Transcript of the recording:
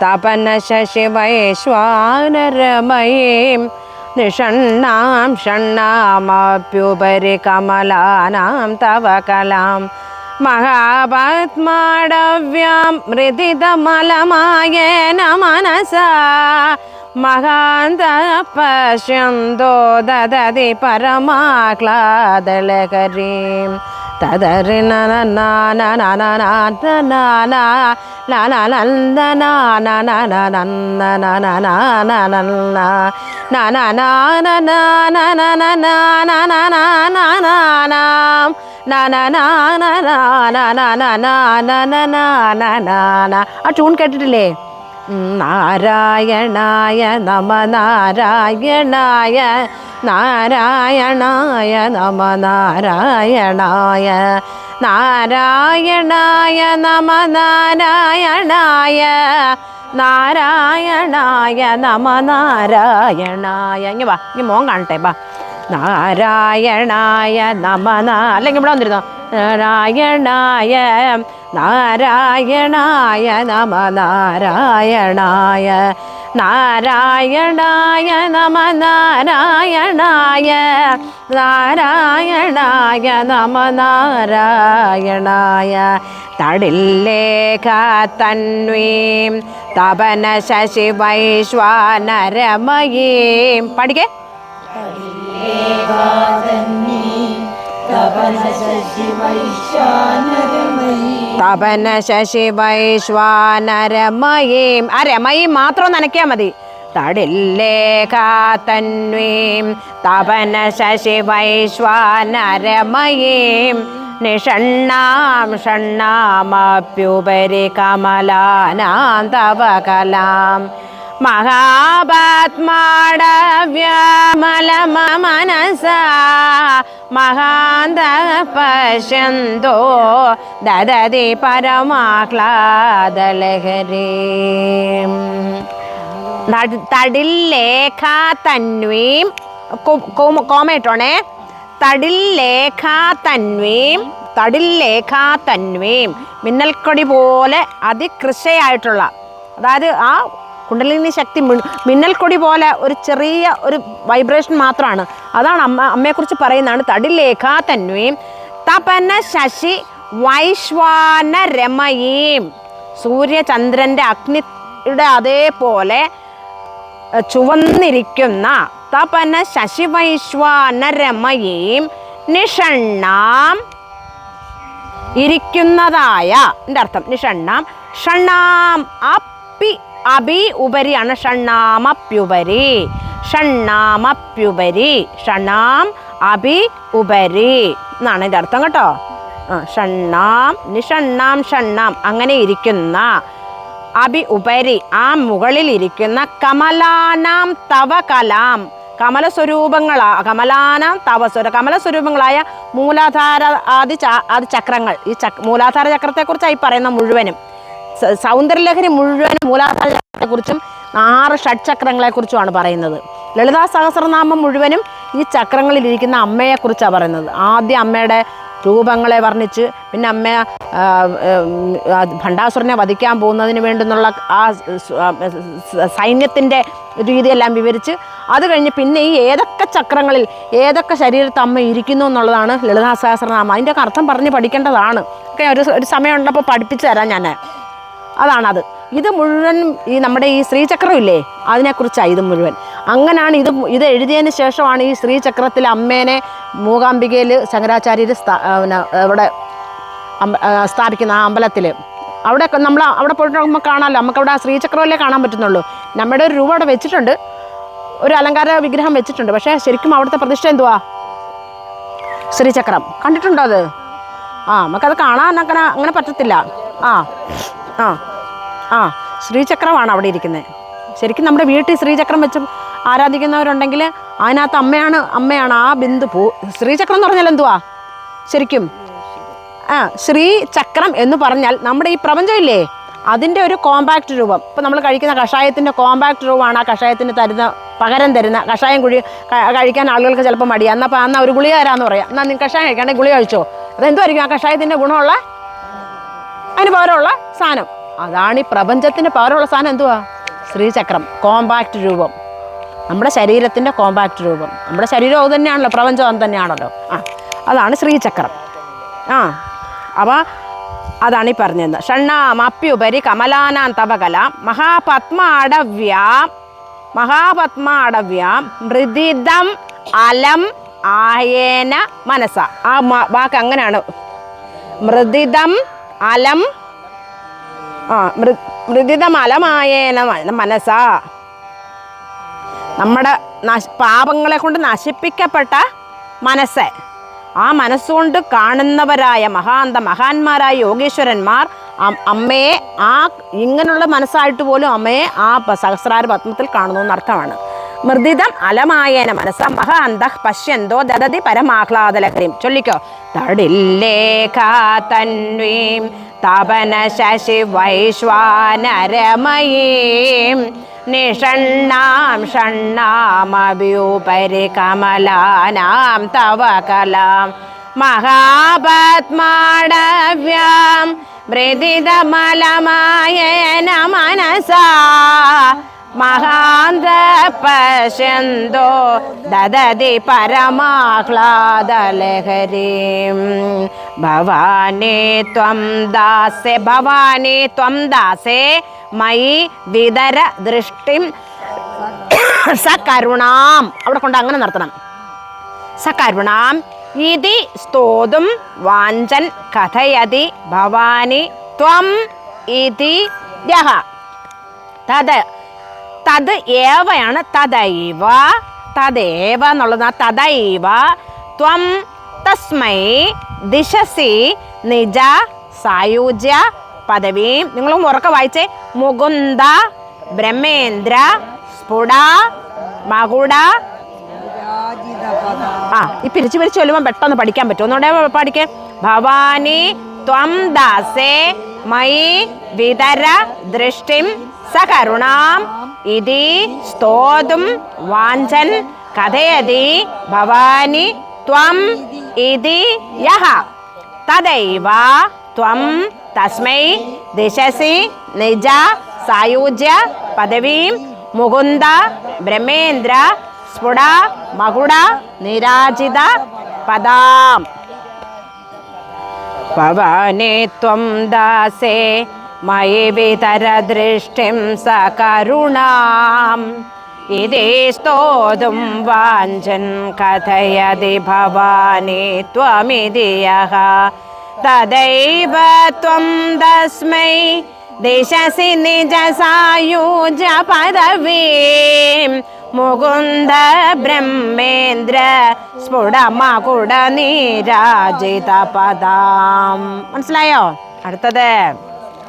തപന ശശിവൈശ്വാനരമയീം നിഷണ്ണാം ഷണ്ണാമപ്യുപരി കമലാനാം തവ കലാം മഹാപത്മാടവ്യാം മൃദിതമലമായേന മനസാ മഹാന്ത പശ്യന്തോ ദദതി പരമാക്ലാദലകരീം ആ ട്യൂൺ കേട്ടിട്ടില്ലേ നാരായണായ നമ നാരായണായ നാരായണായ നമ നാരായണായ നാരായണായ നമ നാരായണായ നാരായണായ നമ നാരായണായ. ഇങ്ങ വാ ഇങ്ങ മോൻ കാണട്ടെ വാ. നാരായണായ നമ അല്ലെങ്കിൽ ഇവിടെ വന്നിരുന്നോ? നാരായണായ നാരായണായ നമ നാരായണായ. നാരായണായ നമ നാരായണായ നാരായണായ നമ നാരായണായ. തടില്ലേ കാത്തന്വീം തപന ശശി വൈശ്വാനരമയീം. പഠിക്കേ. തപന ശശി വൈശ്വാനരമയീം ആ രമയീം മാത്രം നനയ്ക്കാൻ മതി. തടില്ലേഖ തന്വീം തപന ശശി വൈശ്വാനരമയീം നിഷണ്ണാം ഷണ്ണാമപ്യുപരി കമലാനാം തവ കലാം മഹാപാത്മാടവ്യമലമ മനസാ മഹാന്ത പശ്യന്തോ ദദതി പരമാഹ്ലാദലഹരി. തടിൽ ലേഖ തന്വീം കോമയിട്ടോണേ തടിൽ ലേഖ തന്വീം തടിൽ ലേഖ തന്വീം മിന്നൽക്കൊടി പോലെ അതികൃശയായിട്ടുള്ള അതായത് ആ കുണ്ടലിനി ശക്തി മിന്നൽ കൊടി പോലെ ഒരു ചെറിയ ഒരു വൈബ്രേഷൻ മാത്രമാണ് അതാണ് അമ്മ അമ്മയെക്കുറിച്ച് പറയുന്നതാണ്. തടിലേഖ തന്വീം തപന ശശി വൈശ്വാന രമയീം. സൂര്യചന്ദ്രന്റെ അഗ്നിയുടെ അതേപോലെ ചുവന്നിരിക്കുന്ന തപന ശശി വൈശ്വാന രമയീം നിഷണ്ണാം ഇരിക്കുന്നതായ എന്റെ അർത്ഥം നിഷണ്ണാം ഷണ്ണാം അപ്പി അബി ഉപരിയാണ് ഷണ്ണാമപ്യുപരി ഷണ്ണാമപ്യുപരി ഷണ്ണാം അബി ഉപരി. എന്നാണ് എന്റെ അർത്ഥം കേട്ടോ. ഷണ്ണാം നിഷണ്ണാം ഷണ്ണാം. അങ്ങനെ ഇരിക്കുന്ന അബി ഉപരി ആ മുകളിൽ ഇരിക്കുന്ന കമലാനാം തവ കലാം. കമലസ്വരൂപങ്ങളാ കമലാനാം തവസ്വര കമലസ്വരൂപങ്ങളായ മൂലാധാര ആദി ആദി ചക്രങ്ങൾ. ഈ ചക് മൂലാധാര ചക്രത്തെക്കുറിച്ചായി പറയുന്ന മുഴുവനും. സൗന്ദര്യലഹരി മുഴുവനും മൂലാധാരത്തെ കുറിച്ചും ആറ് ഷഡ്ചക്രങ്ങളെക്കുറിച്ചുമാണ് പറയുന്നത്. ലളിതാ സഹസ്രനാമം മുഴുവനും ഈ ചക്രങ്ങളിലിരിക്കുന്ന അമ്മയെക്കുറിച്ചാണ് പറയുന്നത്. ആദ്യം അമ്മയുടെ രൂപങ്ങളെ വർണിച്ച് പിന്നെ അമ്മ ഭണ്ഡാസുരനെ വധിക്കാൻ പോകുന്നതിന് വേണ്ടുന്നുള്ള ആ സൈന്യത്തിന്റെ രീതിയെല്ലാം വിവരിച്ച് അത് കഴിഞ്ഞ് പിന്നെ ഈ ഏതൊക്കെ ചക്രങ്ങളിൽ ഏതൊക്കെ ശരീരത്ത് അമ്മ ഇരിക്കുന്നു എന്നുള്ളതാണ് ലളിതാ സഹസ്രനാമം. അതിന്റെ ഒക്കെ അർത്ഥം പറഞ്ഞ് പഠിക്കേണ്ടതാണ്. ഒക്കെ ഒരു ഒരു സമയം ഉള്ളപ്പോൾ പഠിപ്പിച്ചു തരാം ഞാൻ. അതാണത്. ഇത് മുഴുവൻ ഈ നമ്മുടെ ഈ ശ്രീചക്രമില്ലേ? അതിനെക്കുറിച്ചാണ് ഇത് മുഴുവൻ. അങ്ങനെയാണ് ഇത് ഇത് എഴുതിയതിന് ശേഷമാണ് ഈ ശ്രീചക്രത്തിൽ അമ്മേനെ മൂകാംബികയിൽ ശങ്കരാചാര്യർ അവിടെ പിന്നെ ഇവിടെ സ്ഥാപിക്കുന്ന ആ അമ്പലത്തിൽ അവിടെ നമ്മൾ അവിടെ പോയിട്ട് നമുക്ക് കാണാമല്ലോ നമുക്ക് അവിടെ ആ ശ്രീചക്രമല്ലേ കാണാൻ പറ്റുന്നുള്ളൂ. നമ്മുടെ ഒരു രൂപ അവിടെ വെച്ചിട്ടുണ്ട്. ഒരു അലങ്കാര വിഗ്രഹം വെച്ചിട്ടുണ്ട്. പക്ഷേ ശരിക്കും അവിടുത്തെ പ്രതിഷ്ഠ എന്തുവാ? ശ്രീചക്രം. കണ്ടിട്ടുണ്ടോ അത്? ആ നമുക്കത് കാണാൻ അങ്ങനെ അങ്ങനെ പറ്റത്തില്ല. ആ ആ. ആ ശ്രീചക്രമാണ് അവിടെ ഇരിക്കുന്നത് ശരിക്കും നമ്മുടെ വീട്ടിൽ ശ്രീചക്രം വെച്ച് ആരാധിക്കുന്നവരുണ്ടെങ്കിൽ അതിനകത്ത് അമ്മയാണ് അമ്മയാണ് ആ ബിന്ദു പൂ ശ്രീചക്രം എന്ന് പറഞ്ഞാൽ എന്തുവാ? ശരിക്കും. ആ ശ്രീചക്രം എന്ന് പറഞ്ഞാൽ നമ്മുടെ ഈ പ്രപഞ്ചമില്ലേ അതിന്റെ ഒരു കോമ്പാക്റ്റ് രൂപം. ഇപ്പം നമ്മൾ കഴിക്കുന്ന കഷായത്തിന്റെ കോമ്പാക്റ്റ് രൂപമാണ് ആ കഷായത്തിന് തരുന്ന പകരം തരുന്ന കഷായം കുഴി കഴിക്കാൻ ആളുകൾക്ക് ചിലപ്പോൾ മടിയാണ് എന്നാൽ എന്നാൽ ഒരു ഗുളിക തരാമെന്ന് പറയാം. എന്നാൽ നിങ്ങൾ കഷായം കഴിക്കാണെങ്കിൽ ഗുളിക കഴിച്ചോ? അതെന്തുമായിരിക്കും ആ കഷായത്തിന്റെ ഗുണമുള്ള അതിന് പകരമുള്ള സാധനം. അതാണ് ഈ പ്രപഞ്ചത്തിന് പവറുള്ള സാധനം എന്തുവാ? ശ്രീചക്രം കോമ്പാക്റ്റ് രൂപം. നമ്മുടെ ശരീരത്തിന്റെ കോമ്പാക്റ്റ് രൂപം. നമ്മുടെ ശരീരം അത് തന്നെയാണല്ലോ പ്രപഞ്ചം അത് തന്നെയാണല്ലോ. ആ അതാണ് ശ്രീചക്രം ആ അപ്പോൾ അതാണ് ഈ പറഞ്ഞത്. ഷണ്ണാമപ്യുപരി കമലാനാം തവകല മഹാപത്മാടവ്യാം മഹാപത്മാടവ്യാം മൃദിതം അലം ആയേന മനസ്സ ആ വാക്ക് അങ്ങനെയാണ്. മൃദിതം അലം ആ മൃ മൃദിതം അലമായേന മനസ്സാ നമ്മുടെ നശ പാപങ്ങളെ കൊണ്ട് നശിപ്പിക്കപ്പെട്ട മനസ്സ്. ആ മനസ്സുകൊണ്ട് കാണുന്നവരായ മഹാന്ത മഹാന്മാരായ യോഗീശ്വരന്മാർ അമ്മയെ ആ ഇങ്ങനെയുള്ള മനസ്സായിട്ട് പോലും അമ്മയെ ആ സഹസ്രാര പത്മത്തിൽ കാണുന്നു എന്നർത്ഥമാണ് മൃദിതം അലമായേന മനസ്സ മഹാന്ത പശ്യന്തോ ദദതി പരമാഹ്ലാദലഹരിം. ചൊല്ലിക്കോ. തടില്ലേ കാ തന്വീം തപന ശശി വൈശ്വാനരമയീം. നിഷണ്ണാം ഷണ്ണാമഭ്യൂപരി കമലാനാം തവ കലാം. മഹാപത്മാടവ്യാം. മൃദിതമലമായേന മനസാ മഹാന്ത പശ്യന്തോ ദദതി പരമാഹ്ലാദലഹരീം. ഭവാനി ത്വം ദാസേ ഭവാനി ത്വം ദാസേ മയി വിതര ദൃഷ്ടിം സകരുണാം. അവിടെ കൊണ്ട് അങ്ങനെ നിർത്തണം സകരുണാം ഇതി സ്തോതും വാഞ്ചൻ കഥയതി ഭവാനി ത്വം ഇതി തത് തത് ഏവയാണ്? തദൈവ. തദേവ എന്നുള്ളത് ആ തദൈവ. ത്വം തസ്മൈ ദിശസി നിജ സായുജ്യ പദവീം. നിങ്ങളും ഉറക്കെ വായിച്ചേ. മുകുന്ദ ബ്രഹ്മേന്ദ്ര സ്ഫുട മകുട. ആ ഈ പിരിച്ചു പിരിച്ചു ചൊല്ലുമ്പോൾ പെട്ടെന്ന് പഠിക്കാൻ പറ്റും. ഒന്നുകൂടെ പഠിക്കേ. ഭവാനി ത്വം ദാസേ മൈ വിതര ദൃഷ്ടിം സകരുണാം. ഇതി സ്തോതും വാഞ്ചൻ കഥയതി ഭവാനി ത്വം. ഇതി യഹ. തദൈവ ത്വം തസ്മൈ ദിശസി നിജ സായുജ്യ പദവീം. മുകുന്ദ ബ്രഹ്മേന്ദ്ര സ്ഫുട മകുട നിരാജിത പദാം. ഭവാനി ത്വം ദാസേ മയി വിതരദൃഷ്ടിം സകരുണാം. ഇതേ സ്തോതും വാഞ്ചൻ കഥയതി ഭവാനി ത്വമിതി യഹ തദൈവ ത്വം തസ്മൈ ദിശസി നിജസായുജ പദവീം. മുകുന്ദ ബ്രഹ്മേന്ദ്ര സ്ഫുടമകുട നീരാജിത പദാം. മനസ്സിലായോ? അടുത്തത്.